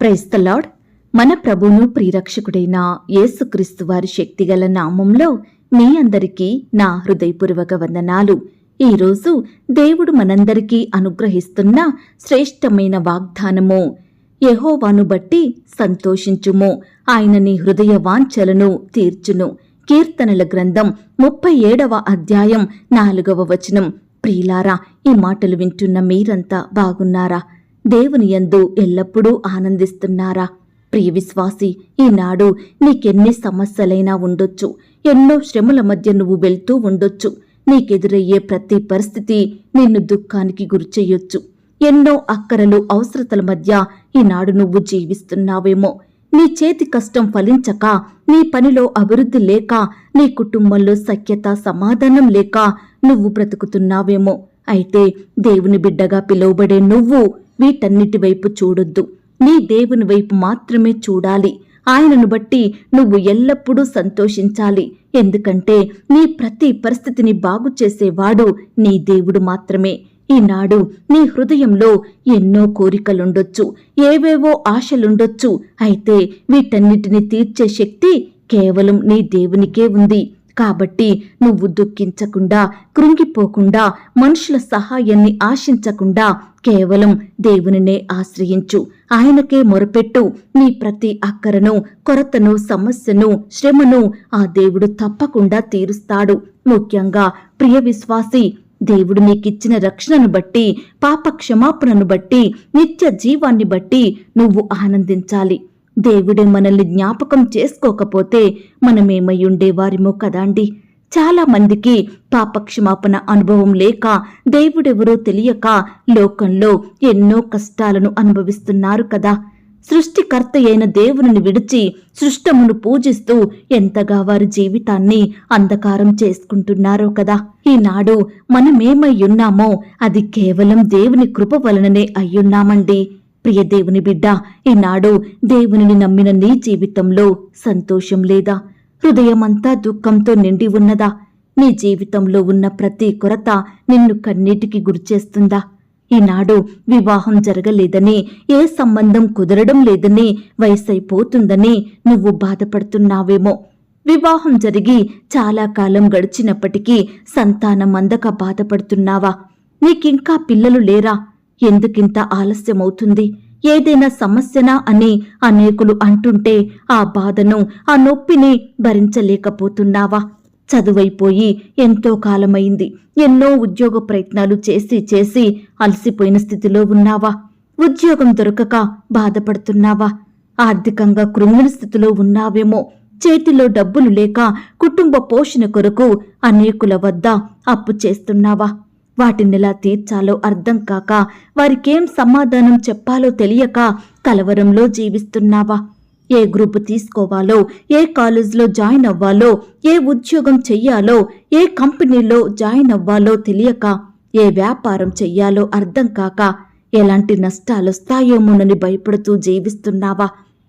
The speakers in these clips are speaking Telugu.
ప్రైస్తలాడ్ మన ప్రభును ప్రియరక్షకుడైన యేసుక్రీస్తు వారి శక్తిగల నామంలో మీ అందరికీ నా హృదయపూర్వక వందనాలు. ఈరోజు దేవుడు మనందరికీ అనుగ్రహిస్తున్న శ్రేష్టమైన వాగ్దానము యహోవాను బట్టి సంతోషించుము. ఆయన నీ హృదయ వాంఛలను తీర్చును. కీర్తనల గ్రంథం ముప్పై ఏడవ అధ్యాయం నాలుగవ వచనం. ప్రియులారా ఈ మాటలు వింటున్న మీరంతా బాగున్నారా? దేవునియందు ఎల్లప్పుడూ ఆనందిస్తున్నారా? ప్రియ విశ్వాసి ఈనాడు నీకెన్ని సమస్యలైనా ఉండొచ్చు. ఎన్నో శ్రమల మధ్య నువ్వు వెళ్తూ ఉండొచ్చు. నీకెదురయ్యే ప్రతి పరిస్థితి నిన్ను దుఃఖానికి గురిచేయొచ్చు. ఎన్నో అక్కరలు అవసరతల మధ్య ఈనాడు నువ్వు జీవిస్తున్నావేమో. నీ చేతి కష్టం ఫలించక నీ పనిలో అభివృద్ధి లేక నీ కుటుంబంలో సఖ్యత సమాధానం లేక నువ్వు బ్రతుకుతున్నావేమో. అయితే దేవుని బిడ్డగా పిలువబడే నువ్వు వీటన్నిటి వైపు చూడొద్దు. నీ దేవుని వైపు మాత్రమే చూడాలి. ఆయనను బట్టి నువ్వు ఎల్లప్పుడూ సంతోషించాలి. ఎందుకంటే నీ ప్రతి పరిస్థితిని బాగు చేసేవాడు నీ దేవుడు మాత్రమే. ఈనాడు నీ హృదయంలో ఎన్నో కోరికలుండొచ్చు ఏవేవో ఆశలుండొచ్చు. అయితే వీటన్నిటిని తీర్చే శక్తి కేవలం నీ దేవునికే ఉంది. కాబట్టి నువ్వు దుఃఖించకుండా కృంగిపోకుండా మనుషుల సహాయాన్ని ఆశించకుండా కేవలం దేవునినే ఆశ్రయించు. ఆయనకే మొరపెట్టు. నీ ప్రతి అక్కరను కొరతను సమస్యను శ్రమను ఆ దేవుడు తప్పకుండా తీరుస్తాడు. ముఖ్యంగా ప్రియ విశ్వాసి దేవుడు నీకిచ్చిన రక్షణను బట్టి పాప క్షమాపణను బట్టి నిత్య జీవాన్ని బట్టి నువ్వు ఆనందించాలి. దేవుడే మనల్ని జ్ఞాపకం చేసుకోకపోతే మనమేమై ఉండేవారిమో కదాండి చాలా మందికి పాపక్షమాపణ అనుభవం లేక దేవుడెవరో తెలియక లోకంలో ఎన్నో కష్టాలను అనుభవిస్తున్నారు కదా. సృష్టికర్త అయిన దేవుని విడిచి సృష్టమును పూజిస్తూ ఎంతగా వారి జీవితాన్ని అంధకారం చేసుకుంటున్నారో కదా. ఈనాడు మనమేమై ఉన్నామో అది కేవలం దేవుని కృప వలననే అయ్యున్నామండి. ప్రియ దేవుని బిడ్డ ఈనాడు దేవునిని నమ్మిన నీ జీవితంలో సంతోషం లేదా? హృదయమంతా దుఃఖంతో నిండి ఉన్నదా? నీ జీవితంలో ఉన్న ప్రతి కొరత నిన్ను కన్నీటికి గురిచేస్తుందా ఈనాడు వివాహం జరగలేదని ఏ సంబంధం కుదరడం లేదని వయసైపోతుందని నువ్వు బాధపడుతున్నావేమో. వివాహం జరిగి చాలా కాలం గడిచినప్పటికీ సంతానం అందక బాధపడుతున్నావా? నీకింకా పిల్లలు లేరా? ఎందుకింత ఆలస్యమవుతుంది? ఏదైనా సమస్యనా అని అనేకులు అంటుంటే ఆ బాధను ఆ నొప్పిని భరించలేకపోతున్నావా? చదువైపోయి ఎంతో కాలమైంది. ఎన్నో ఉద్యోగ ప్రయత్నాలు చేసి చేసి అలసిపోయిన స్థితిలో ఉన్నావా? ఉద్యోగం దొరకక బాధపడుతున్నావా? ఆర్థికంగా కృంగిన స్థితిలో ఉన్నావేమో? చేతిలో డబ్బులు లేక కుటుంబ పోషణ కొరకు అనేకుల వద్ద అప్పు చేస్తున్నావా? వాటినెలా తీర్చాలో అర్థం కాక వారికేం సమాధానం చెప్పాలో తెలియక కలవరంలో జీవిస్తున్నావా? ఏ గ్రూప్ తీసుకోవాలో ఏ కాలేజ్లో జాయిన్ అవ్వాలో ఏ ఉద్యోగం చెయ్యాలో ఏ కంపెనీలో జాయిన్ అవ్వాలో తెలియక ఏ వ్యాపారం చెయ్యాలో అర్థం కాక ఎలాంటి నష్టాలొస్తాయేమోనని భయపడుతూ జీవిస్తున్నావా?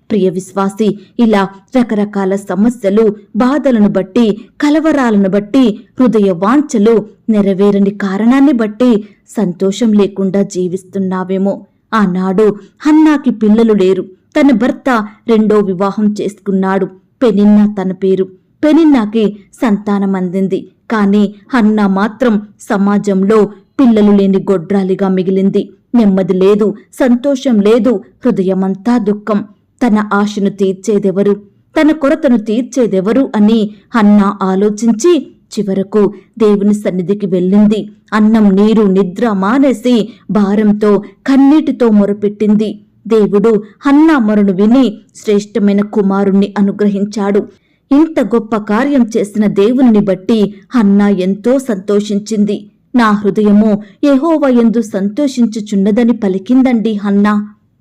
ప్రియ విశ్వాసి ఇలా రకరకాల సమస్యలు బాధలను బట్టి కలవరాలను బట్టి హృదయ వాంఛలు నెరవేరని కారణాన్ని బట్టి సంతోషం లేకుండా జీవిస్తున్నావేమో. ఆనాడు హన్నాకి పిల్లలు లేరు. తన భర్త రెండో వివాహం చేసుకున్నాడు. పెనిన్నా తన పేరు. పెనిన్నాకి సంతానం అందింది. కాని హన్నా మాత్రం సమాజంలో పిల్లలు లేని గొడ్రాలిగా మిగిలింది. నెమ్మది లేదు సంతోషం లేదు హృదయమంతా దుఃఖం. తన ఆశను తీర్చేదెవరు? తన కొరతను తీర్చేదెవరు అని హన్నా ఆలోచించి చివరకు దేవుని సన్నిధికి వెళ్ళింది. అన్నం నీరు నిద్ర మానేసి భారంతో కన్నీటితో మొరపెట్టింది. దేవుడు హన్నా మొరను విని శ్రేష్టమైన కుమారుణ్ణి అనుగ్రహించాడు. ఇంత గొప్ప కార్యం చేసిన దేవుని బట్టి హన్నా ఎంతో సంతోషించింది. నా హృదయము యెహోవా యందు సంతోషించుచున్నదని పలికిందండి హన్నా.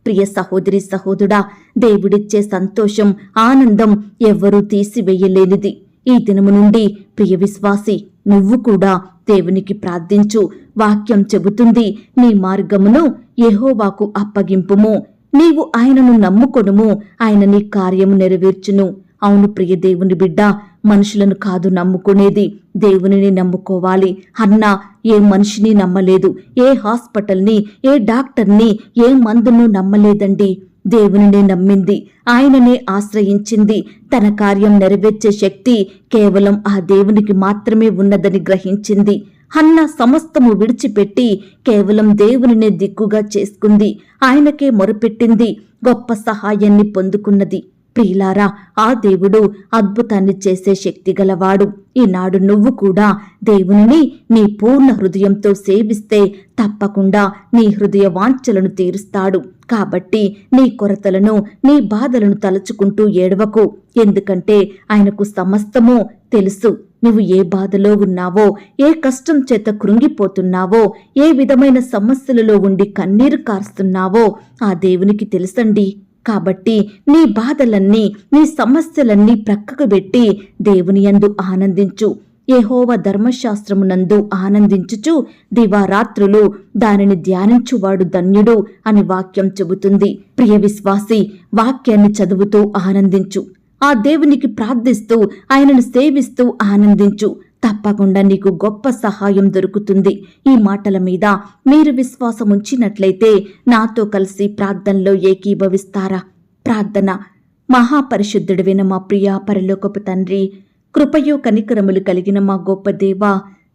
ప్రియ సహోదరి సహోదరుడా దేవుడిచ్చే సంతోషం ఆనందం ఎవ్వరూ తీసివేయలేనిది ఈ దినము నుండి ప్రియ విశ్వాసి నువ్వు కూడా దేవునికి ప్రార్థించు వాక్యం చెబుతుంది నీ మార్గమును ఎహోవాకు అప్పగింపుము నీవు ఆయనను నమ్ముకొనుము ఆయన నీ కార్యము నెరవేర్చును అవును ప్రియ దేవుని బిడ్డ మనుషులను కాదు నమ్ముకునేది. దేవునిని నమ్ముకోవాలి. అన్న ఏ మనిషిని నమ్మలేదు? ఏ హాస్పిటల్ని ఏ డాక్టర్ని ఏ మందును నమ్మలేదండి. దేవునినే నమ్మింది. ఆయననే ఆశ్రయించింది. తన కార్యం నెరవేర్చే శక్తి కేవలం ఆ దేవునికి మాత్రమే ఉన్నదని గ్రహించింది. అన్న సమస్తము విడిచిపెట్టి కేవలం దేవునినే దిక్కుగా చేసుకుంది. ఆయనకే మొరపెట్టింది. గొప్ప సహాయాన్ని పొందుకున్నది. ప్రియులారా ఆ దేవుడు అద్భుతాన్ని చేసే శక్తి గలవాడు. ఈనాడు నువ్వు కూడా దేవునిని నీ పూర్ణ హృదయంతో సేవిస్తే తప్పకుండా నీ హృదయ వాంఛలను తీరుస్తాడు. కాబట్టి నీ కొరతలను నీ బాధలను తలుచుకుంటూ ఏడవకు. ఎందుకంటే ఆయనకు సమస్తము తెలుసు. నువ్వు ఏ బాధలో ఉన్నావో ఏ కష్టం చేత కృంగిపోతున్నావో ఏ విధమైన సమస్యలలో ఉండి కన్నీరు కారుస్తున్నావో ఆ దేవునికి తెలుసండి. కాబట్టి నీ బాధలన్నీ నీ సమస్యలన్నీ ప్రక్కకు పెట్టి దేవుని యందు ఆనందించు. యెహోవా ధర్మశాస్త్రమునందు ఆనందించుచు దివారాత్రులు దానిని ధ్యానించువాడు ధన్యుడు అని వాక్యం చెబుతుంది. ప్రియ విశ్వాసి వాక్యాన్ని చదువుతూ ఆనందించు. ఆ దేవునికి ప్రార్థిస్తూ ఆయనను సేవిస్తూ ఆనందించు. తప్పకుండా నీకు గొప్ప సహాయం దొరుకుతుంది. ఈ మాటల మీద మీరు విశ్వాసం ఉంచినట్లయితే నాతో కలిసి ప్రార్థనలో ఏకీభవిస్తారా? ప్రార్థన. మహాపరిశుద్ధుడివైన మా ప్రియా పరలోకపు తండ్రి కృపయో కనికరములు కలిగిన మా గొప్ప దేవ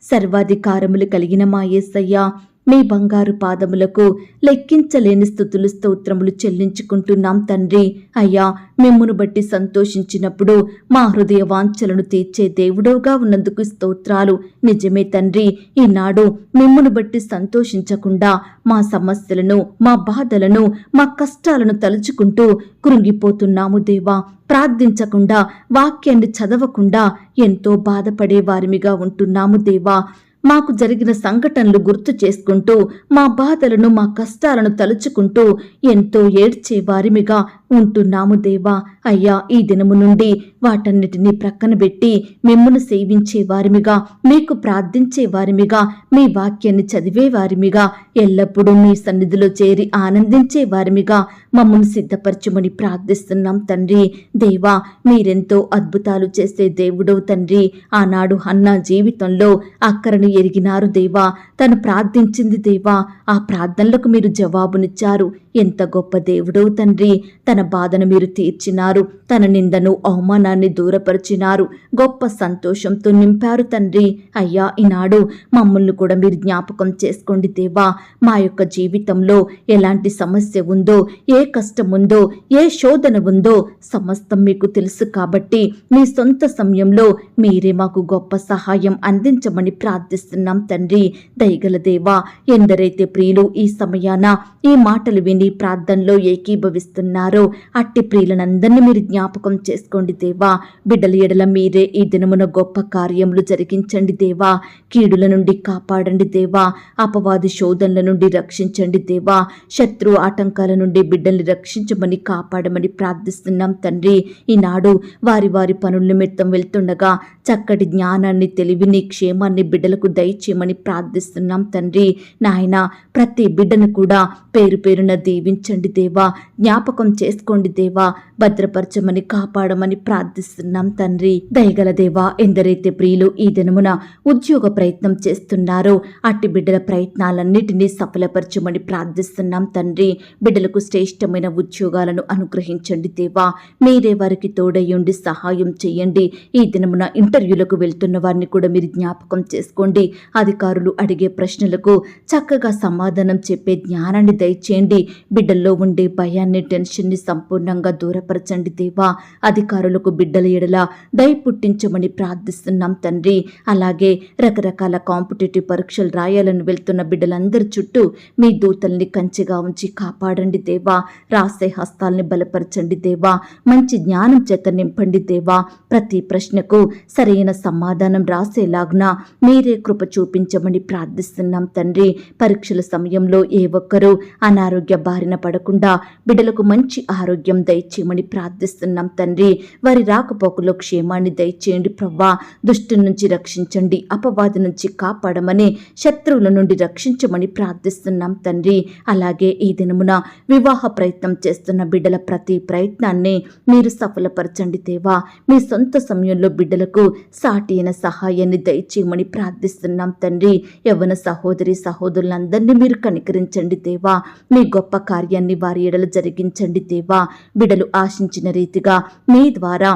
సర్వాధికారములు కలిగిన మా యేసయ్య మీ బంగారు పాదములకు లెక్కించలేని స్థుతులు స్తోత్రములు చెల్లించుకుంటున్నాం తండ్రి. అయ్యా మిమ్మును బట్టి సంతోషించినప్పుడు మా హృదయ వాంఛలను తీర్చే దేవుడవుగా ఉన్నందుకు స్తోత్రాలు. నిజమే తండ్రి ఈనాడు మిమ్మును బట్టి సంతోషించకుండా మా సమస్యలను మా బాధలను మా కష్టాలను తలుచుకుంటూ కృంగిపోతున్నాము దేవా. ప్రార్థించకుండా వాక్యాన్ని చదవకుండా ఎంతో బాధపడే వారిమిగా ఉంటున్నాము దేవా. మాకు జరిగిన సంఘటనలు గుర్తు చేసుకుంటూ మా బాధలను మా కష్టాలను తలుచుకుంటూ ఎంతో ఏడ్చే వారిమిగా ఉంటున్నాము దేవా. అయ్యా ఈ దినము నుండి వాటన్నిటినీ ప్రక్కన పెట్టి మిమ్మల్ని సేవించే వారిమిగా మీకు ప్రార్థించే వారిమిగా మీ వాక్యాన్ని చదివే వారిమిగా ఎల్లప్పుడూ మీ సన్నిధిలో చేరి ఆనందించే వారిమిగా మమ్మల్ని సిద్ధపరచమని ప్రార్థిస్తున్నాం తండ్రి. దేవా మీరెంతో అద్భుతాలు చేసే దేవుడవు తండ్రి. ఆనాడు అన్నా జీవితంలో అక్కడిని ఎరిగినారు దేవా. తను ప్రార్థించింది దేవా. ఆ ప్రార్థనలకు మీరు జవాబునిచ్చారు. ఎంత గొప్ప దేవుడో తండ్రి. తన బాధను మీరు తీర్చినారు. తన నిందను అవమానాన్ని దూరపరిచినారు. గొప్ప సంతోషంతో నింపారు తండ్రి. అయ్యా ఈనాడు మమ్మల్ని కూడా మీరు జ్ఞాపకం చేసుకోండి దేవా. మా యొక్క జీవితంలో ఎలాంటి సమస్య ఉందో ఏ కష్టం ఉందో ఏ శోధన ఉందో సమస్తం మీకు తెలుసు కాబట్టి మీ సొంత సమయంలో మీరే మాకు గొప్ప సహాయం అందించమని ప్రార్థిస్తున్నాం తండ్రి. దయగల దేవా ఎందరైతే ప్రియులు ఈ సమయాన ఈ మాటలు విని ప్రార్థనలో ఏకీభవిస్తున్నారో అట్టి ప్రియులనందరినీ మీరు జ్ఞాపకం చేసుకోండి దేవా. బిడ్డల ఎడల మీరే ఈ దినమున గొప్ప కార్యములు జరిగించండి దేవా. కీడుల నుండి కాపాడండి దేవా. అపవాది శోధనల నుండి రక్షించండి దేవా. శత్రు ఆటంకాల నుండి బిడ్డల్ని రక్షించమని కాపాడమని ప్రార్థిస్తున్నాం తండ్రి. ఈనాడు వారి వారి పనుల నిమిత్తం వెళ్తుండగా చక్కటి జ్ఞానాన్ని తెలివిని క్షేమాన్ని బిడ్డలకు దయచేయమని ప్రార్థిస్తున్నాం తండ్రి. నాయన ప్రతి బిడ్డను కూడా పేరు పేరున దీవించండి దేవా. జ్ఞాపకం చేసుకోండి దేవా. భద్రపరచమని కాపాడమని ప్రార్థిస్తున్నాం తండ్రి. దయగల దేవా ఎందరైతే ప్రియులు ఈ దినమున ఉద్యోగ ప్రయత్నం చేస్తున్నారో అట్టి బిడ్డల ప్రయత్నాలన్నిటినీ సఫలపరచమని ప్రార్థిస్తున్నాం తండ్రి. బిడ్డలకు శ్రేష్టమైన ఉద్యోగాలను అనుగ్రహించండి దేవా. మీరే వారికి తోడయ్యుండి సహాయం చేయండి. ఈ దినమున ఇంటర్వ్యూలకు వెళ్తున్న వారిని కూడా మీరు జ్ఞాపకం చేసుకోండి. అధికారులు అడిగే ప్రశ్నలకు చక్కగా సమాధానం చెప్పే జ్ఞానాన్ని దయచేయండి. బిడ్డల్లో ఉండే భయాన్ని టెన్షన్ని సంపూర్ణంగా దూరపరచండి దేవా. అధికారులకు బిడ్డల ఎడల దయ పుట్టించమని ప్రార్థిస్తున్నాం తండ్రి. అలాగే రకరకాల కాంపిటేటివ్ పరీక్షలు రాయాలని వెళ్తున్న బిడ్డలందరి చుట్టూ మీ దూతల్ని కంచెగా ఉంచి కాపాడండి దేవా. రాసే హస్తాల్ని బలపరచండి దేవా. మంచి జ్ఞానం చేత నింపండి దేవా. ప్రతి ప్రశ్నకు సరైన సమాధానం రాసేలాగ్న మీరే కృప చూపించమని ప్రార్థిస్తున్నాం తండ్రి. పరీక్షల సమయంలో ఏ ఒక్కరూ అనారోగ్య బారిన పడకుండా బిడ్డలకు మంచి ఆరోగ్యం దయచేయమని ప్రార్థిస్తున్నాం తండ్రి. వారి రాకపోకలో క్షేమాన్ని దయచేయండి ప్రవ్వా. దుష్టు నుంచి రక్షించండి అపవాది నుంచి కాపాడమని శత్రువుల నుండి రక్షించమని ప్రార్థిస్తున్నాం తండ్రి. అలాగే ఈ దినమున వివాహ ప్రయత్నం చేస్తున్న బిడ్డల ప్రతి ప్రయత్నాన్ని మీరు సఫలపరచండి దేవా. మీ సొంత సమయంలో బిడ్డలకు సాటి అయిన సహాయాన్ని దయచేయమని ప్రార్థిస్తున్నాం ప్రార్థిస్తున్నాం తండ్రి. యవ్వన సహోదరి సహోదరులందరినీ మీరు కనికరించండి దేవా. మీ గొప్ప కార్యాన్ని వారి ఎడలు జరిగించండి దేవా. బిడలు ఆశించిన రీతిగా మీ ద్వారా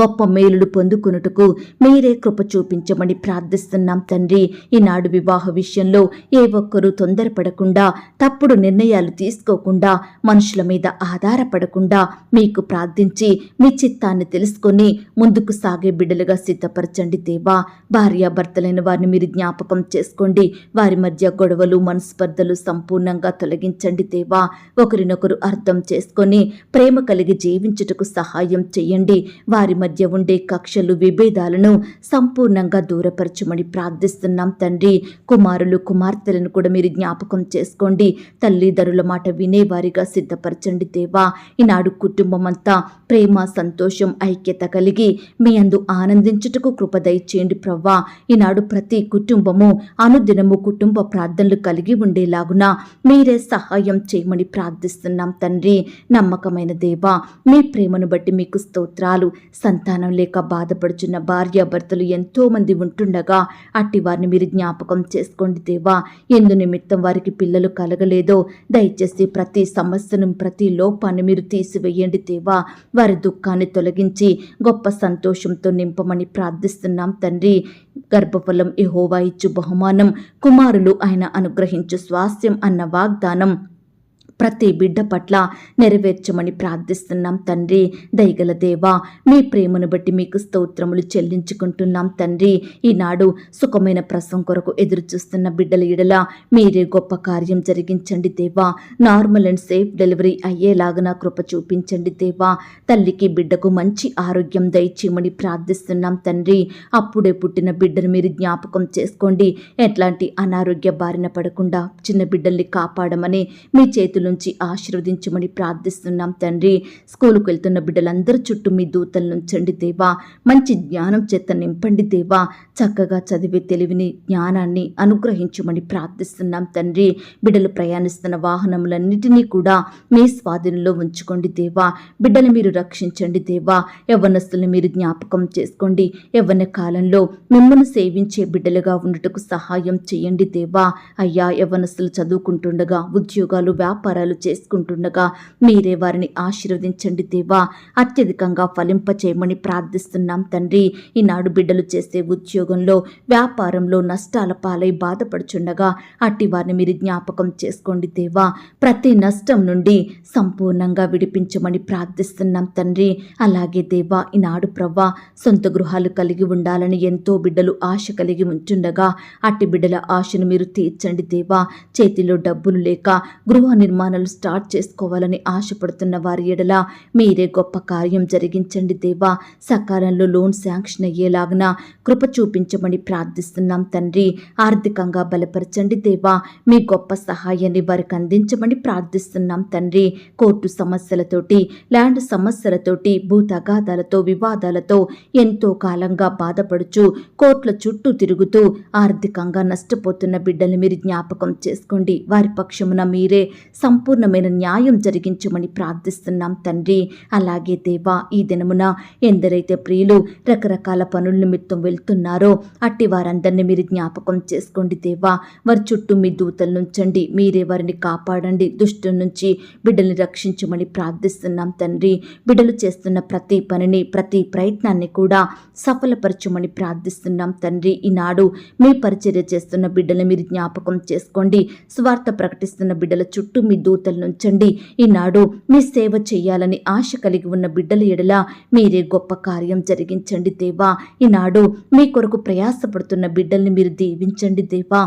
గొప్ప మేలులు పొందుకునుటకు మీరే కృప చూపించమని ప్రార్థిస్తున్నాం తండ్రి. ఈనాడు వివాహ విషయంలో ఏ ఒక్కరూ తొందరపడకుండా తప్పుడు నిర్ణయాలు తీసుకోకుండా మనుషుల మీద ఆధారపడకుండా మీకు ప్రార్థించి మీ చిత్తాన్ని తెలుసుకొని ముందుకు సాగే బిడ్డలుగా సిద్ధపరచండి దేవా. భార్యాభర్తలైన వారిని మీరు జ్ఞాపకం చేసుకోండి. వారి మధ్య గొడవలు మనస్పర్ధలు సంపూర్ణంగా తొలగించండి దేవా. ఒకరినొకరు అర్థం చేసుకొని ప్రేమ కలిగి జీవించుటకు సహాయం చేయండి. వారి మధ్య ఉండే కక్షలు విభేదాలను సంపూర్ణంగా దూరపరచమని ప్రార్థిస్తున్నాం తండ్రి. కుమారులు కుమార్తెలను కూడా మీరు జ్ఞాపకం చేసుకోండి. తల్లిదండ్రుల మాట వినేవారిగా సిద్ధపరచండి దేవా. ఈనాడు కుటుంబం అంతా ప్రేమ సంతోషం ఐక్యత కలిగి మీ అందు ఆనందించుటకు కృపదయచేయండి ప్రవ్వా. ఈనాడు ప్రతి కుటుంబము అనుదినము కుటుంబ ప్రార్థనలు కలిగి ఉండేలాగున మీరే సహాయం చేయమని ప్రార్థిస్తున్నాం తండ్రి. నమ్మకమైన దేవా మీ ప్రేమను బట్టి మీకు స్తోత్రాలు సంతానం లేక బాధపడుచున్న భార్యాభర్తలు ఎంతోమంది ఉంటుండగా అట్టి వారిని మీరు జ్ఞాపకం చేసుకోండి దేవా. ఎందు నిమిత్తం వారికి పిల్లలు కలగలేదో దయచేసి ప్రతి సమస్యను ప్రతి లోపాన్ని మీరు తీసివేయండి దేవా. వారి దుఃఖాన్ని తొలగించి గొప్ప సంతోషంతో నింపమని ప్రార్థిస్తున్నాం తండ్రి. గర్భఫలం యెహోవా ఇచ్చు బహుమానం. కుమారులు ఆయన అనుగ్రహించు స్వాస్థ్యం అన్న వాగ్దానం. ప్రతి బిడ్డ పట్ల నెరవేర్చమని ప్రార్థిస్తున్నాం తండ్రి. దయగల దేవా మీ ప్రేమను బట్టి మీకు స్తోత్రములు చెల్లించుకుంటున్నాం తండ్రి. ఈనాడు సుఖమైన ప్రసవం కొరకు ఎదురు చూస్తున్న బిడ్డల ఎడల మీరే గొప్ప కార్యం జరిగించండి దేవా. నార్మల్ అండ్ సేఫ్ డెలివరీ అయ్యేలాగా నా కృప చూపించండి దేవా. తల్లికి బిడ్డకు మంచి ఆరోగ్యం దయచేయమని ప్రార్థిస్తున్నాం తండ్రి. అప్పుడే పుట్టిన బిడ్డను మీరు జ్ఞాపకం చేసుకోండి. ఎట్లాంటి అనారోగ్య బారిన పడకుండా చిన్న బిడ్డల్ని కాపాడమని మీ చేతులు నుంచి ఆశీర్వదించమని ప్రార్థిస్తున్నాం తండ్రి. స్కూలుకు వెళ్తున్న బిడ్డలందరి చుట్టూ మీ దూతలు నుంచండి దేవా. మంచి జ్ఞానం చేత నింపండి దేవా. చక్కగా చదివే తెలివిని జ్ఞానాన్ని అనుగ్రహించమని ప్రార్థిస్తున్నాం తండ్రి. బిడ్డలు ప్రయాణిస్తున్న వాహనములన్నిటినీ కూడా మీ స్వాధీనంలో ఉంచుకోండి దేవా. బిడ్డలు మీరు రక్షించండి దేవా. యవ్వనస్తులను మీరు జ్ఞాపకం చేసుకోండి. యవ్వన కాలంలో మిమ్మల్ని సేవించే బిడ్డలుగా ఉండటకు సహాయం చేయండి దేవా. అయ్యా యవ్వనస్తులు చదువుకుంటుండగా ఉద్యోగాలు వ్యాపారాలు చేసుకుంటుండగా మీరే వారిని ఆశీర్వదించండి దేవా. అత్యధికంగా ఫలింప చేయమని ప్రార్థిస్తున్నాం తండ్రి. ఈనాడు బిడ్డలు చేసే ఉద్యోగంలో వ్యాపారంలో నష్టాల పాలై బాధపడుచుండగా అట్టి వారిని మీరు జ్ఞాపకం చేసుకోండి దేవా. ప్రతి నష్టం నుండి సంపూర్ణంగా విడిపించమని ప్రార్థిస్తున్నాం తండ్రి. అలాగే దేవా ఈనాడు ప్రవ్వా సొంత గృహాలు కలిగి ఉండాలని ఎంతో బిడ్డలు ఆశ కలిగి ఉంచుండగా అట్టి బిడ్డల ఆశను మీరు తీర్చండి దేవా. చేతిలో డబ్బులు లేక గృహ నిర్మాణాలు స్టార్ట్ చేసుకోవాలని ఆశపడుతున్న వారి ఎడల మీరే గొప్ప కార్యం జరిగించండి దేవా. సకాలంలో లోన్ శాంక్షన్ అయ్యేలాగున కృప చూపించమని ప్రార్థిస్తున్నాం తండ్రి. ఆర్థికంగా బలపరచండి దేవా. మీ గొప్ప సహాయాన్ని వారికి అందించమని ప్రార్థిస్తున్నాం తండ్రి. కోర్టు సమస్యలతోటి ల్యాండ్ సమస్యలతోటి భూ తగాదాలతో వివాదాలతో ఎంతో కాలంగా బాధపడుచు కోర్టుల చుట్టూ తిరుగుతూ ఆర్థికంగా నష్టపోతున్న బిడ్డలు మీరు జ్ఞాపకం చేసుకోండి. వారి పక్షమున మీరే సంపూర్ణమైన న్యాయం జరిగించమని ప్రార్థిస్తున్నాం తండ్రి. అలాగే దేవా ఈ దినమున ఎందరైతే ప్రియులు రకరకాల పనుల నిమిత్తం వెళ్తున్నారో అట్టి వారందరినీ మీరు జ్ఞాపకం చేసుకోండి దేవా. వారి చుట్టూ మీ దూతలు నుంచండి మీరే వారిని కాపాడండి. దుష్టు నుంచి బిడ్డల్ని రక్షించమని ప్రార్థిస్తున్నాం తండ్రి. బిడ్డలు చేస్తున్న ప్రతి పనిని ప్రతి ప్రయత్నాన్ని కూడా సఫలపరచమని ప్రార్థిస్తున్నాం తండ్రి. ఈనాడు మీ పరిచర్య చేస్తున్న బిడ్డలు మీరు జ్ఞాపకం చేసుకోండి. స్వార్థ ప్రకటిస్తున్న బిడ్డల చుట్టూ మీ దూతలు నుంచండి ఈనాడు మీ సేవ చేయాలని ఆశ కలిగి ఉన్న బిడ్డల ఎడల మీరే గొప్ప కార్యం జరిగించండి దేవా. ఈనాడు మీ కొరకు ప్రయాసపడుతున్న బిడ్డల్ని మీరు దీవించండి దేవా.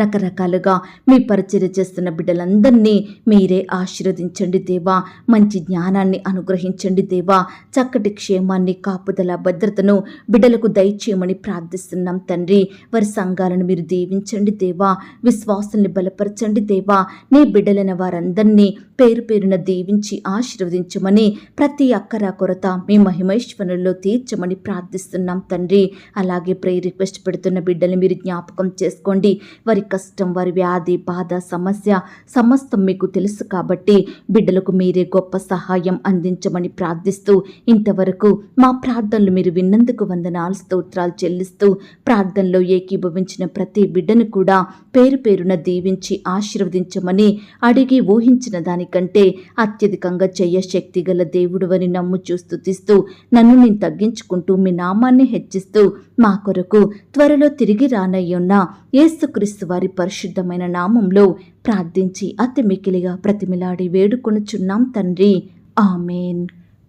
రకరకాలుగా మీ పరిచర్య చేస్తున్న బిడ్డలందరినీ మీరే ఆశీర్వదించండి దేవా. మంచి జ్ఞానాన్ని అనుగ్రహించండి దేవా. చక్కటి క్షేమాన్ని కాపుదల భద్రతను బిడ్డలకు దయచేయమని ప్రార్థిస్తున్నాం తండ్రి. వారి సంఘాలను మీరు దీవించండి దేవా. విశ్వాసాన్ని బలపరచండి దేవా. నీ బిడ్డలైన వారందరినీ పేరు పేరున దీవించి ఆశీర్వదించమని ప్రతి అక్కరా కొరత మీ మహిమైశ్వరంలో తీర్చమని ప్రార్థిస్తున్నాం తండ్రి. అలాగే ప్రే రిక్వెస్ట్ పెడుతున్న బిడ్డలు మీరు జ్ఞాపకం చేసుకోండి. వారి కష్టం వారి వ్యాధి బాధ సమస్య సమస్తం మీకు తెలుసు కాబట్టి బిడ్డలకు మీరే గొప్ప సహాయం అందించమని ప్రార్థిస్తూ ఇంతవరకు మా ప్రార్థనలు మీరు విన్నందుకు వందనాలు స్తోత్రాలు చెల్లిస్తూ ప్రార్థనలో ఏకీభవించిన ప్రతి బిడ్డను కూడా పేరు పేరున దీవించి ఆశీర్వదించమని అడిగి ఊహించిన దానికంటే అత్యధికంగా చెయ్య శక్తి గల దేవుడువని నమ్ము స్తుతిస్తూ నన్ను నేను తగ్గించుకుంటూ మీ నామాన్ని హెచ్చిస్తూ మా కొరకు త్వరలో తిరిగి రానయ్యున్న యేసుక్రీస్తు వారి పరిశుద్ధమైన నామంలో ప్రార్థించి అతి మికిలిగా ప్రతిమిలాడి వేడుకొనుచున్నాం తండ్రి. ఆమెన్.